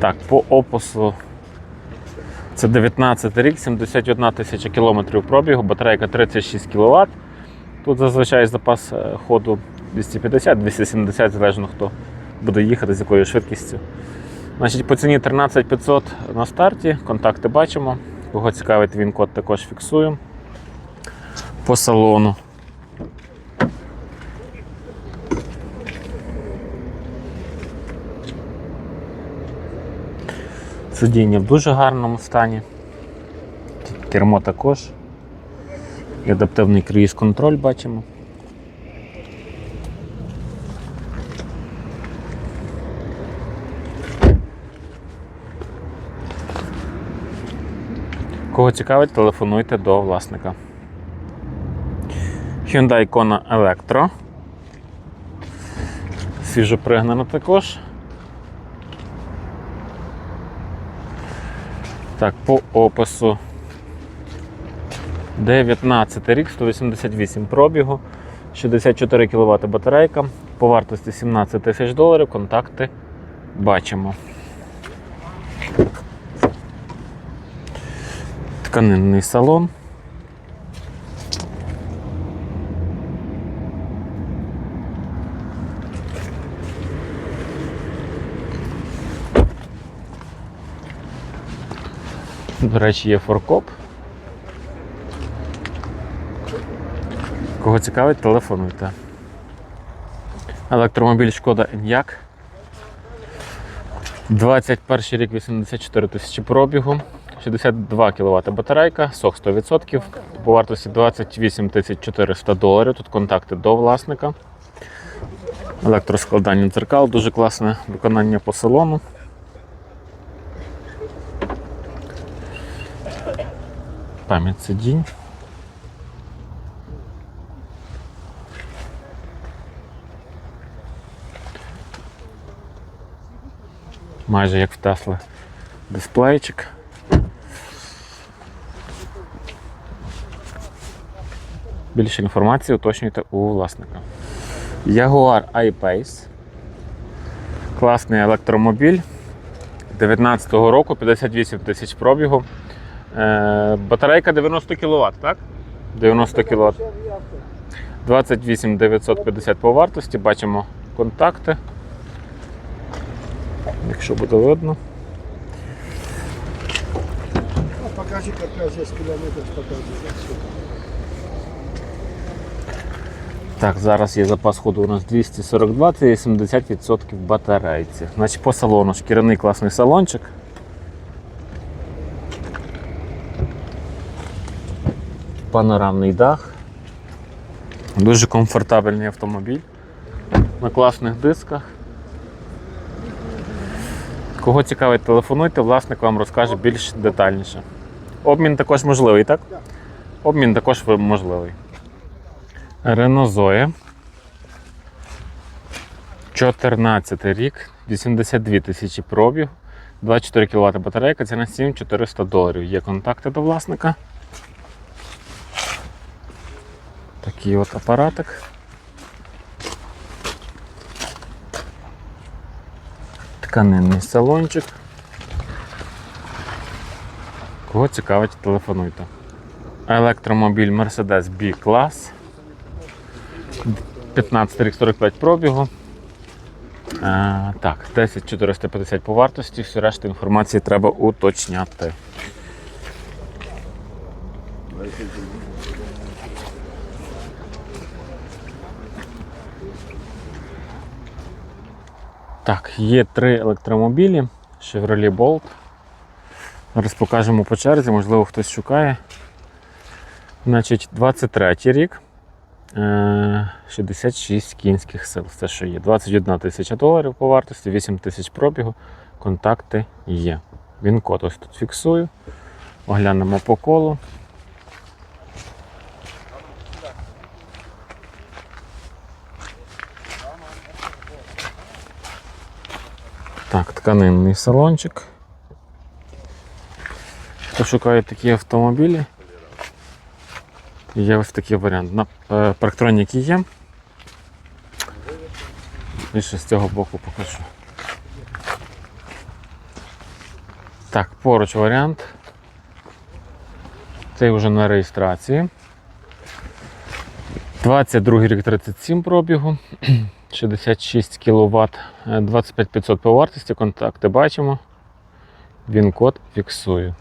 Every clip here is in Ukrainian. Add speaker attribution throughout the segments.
Speaker 1: Так, по опису це 19 рік, 71 тисяча кілометрів пробігу, батарейка 36 кВт. Тут зазвичай запас е, ходу 250-270, залежно хто буде їхати, з якою швидкістю. Значить, По ціні 13 500 на старті, контакти бачимо. Кого цікавить він код також фіксуємо. По салону. Сидіння в дуже гарному стані. Кермо також. І адаптивний круїз контроль бачимо. Кого цікавить, телефонуйте до власника. Hyundai Kona Electro. Свіжопригнана також. Так, по опису 19 рік, 188 пробігу, 64 кВт батарейка, по вартості 17 тисяч доларів, контакти бачимо. Тканинний салон. До речі, є форкоп. Кого цікавить, телефонуйте. Електромобіль Шкода Enyaq. 21 рік 84 тисячі пробігу, 62 кВт батарейка, сок 100%, по вартості 28 400 доларів. Тут контакти до власника. Електроскладання дзеркал, дуже класне виконання по салону. Пам'ять сидінь. Майже як в Tesla дисплейчик. Більше інформації уточнюйте у власника. Jaguar I-Pace. Класний електромобіль 19-го року, 58 тисяч пробігу. Е, Батарейка 90 кВт, так? 90 кВт. 28 950 по вартості. Бачимо контакти. Якщо буде видно.
Speaker 2: А покажи, какая здесь километров показывает.
Speaker 1: Так, зараз є запас ходу у нас 242, це є 70% батарейці. Значить, по салону шкіряний класний салончик. Панорамний дах. Дуже комфортабельний автомобіль. На класних дисках. Кого цікавить, телефонуйте, власник вам розкаже більш детальніше. Обмін також можливий, так? Обмін також можливий. Renault Zoe. 14 рік, 82 тисячі пробіг, 24 кВт батарейка, ціна 7400 доларів. Є контакти до власника. Такий от апаратик. Тканинний салончик. Кого цікавить, телефонуйте. Електромобіль Mercedes B-клас. 15 рік 45 пробігу. А, так, 10 450 по вартості, всю решту інформації треба уточняти. Так, є три електромобілі Chevrolet Bolt. Зараз покажемо по черзі, можливо, хтось шукає. Значить, 23 рік. Е, 66 кінських сил. Це що є. 21 тисяча доларів по вартості, 8 тисяч пробігу. Контакти є. Він код ось тут фіксую. Оглянемо по колу. Так, тканинний салончик. Хто шукає такі автомобілі? Є ось такий варіант. На е, парктроніки є. Більше з цього боку покажу. Так, поруч варіант. Цей вже на реєстрації. 22 рік 37 пробігу, 66 кВт, 25500 по вартості, контакти бачимо. Він код фіксую.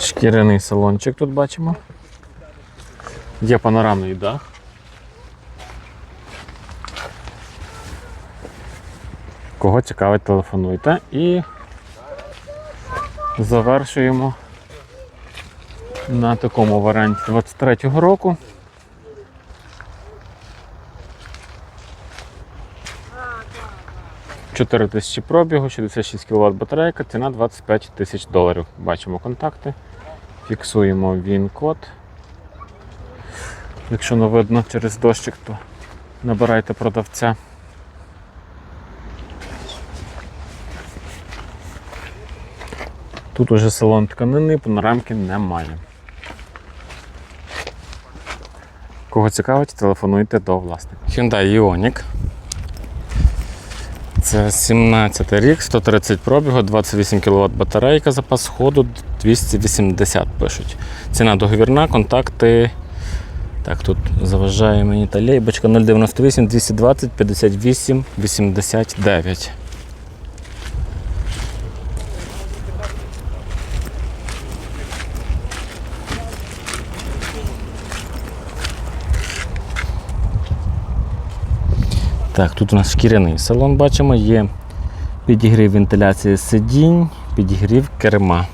Speaker 1: Шкіряний салончик тут бачимо. Є панорамний дах. Кого цікавить, телефонуйте і завершуємо на такому варіанті 23-го року. Тисячі пробігу, 66 кВт батарейка, ціна 25 тисяч доларів. Бачимо контакти. Фіксуємо він-код. Якщо не видно через дощик, то набирайте продавця. Тут уже салон тканини, панорамки немає. Кого цікавить, телефонуйте до власника. Hyundai Ioniq. Це 17 рік, 130 пробігу, 28 кВт батарейка, запас ходу 280 пишуть. Ціна договірна, контакти. Так, тут заважає мені та лейбочка 098 220 58 89. Так, тут у нас шкіряний салон бачимо, є підігрів вентиляції сидінь, підігрів керма.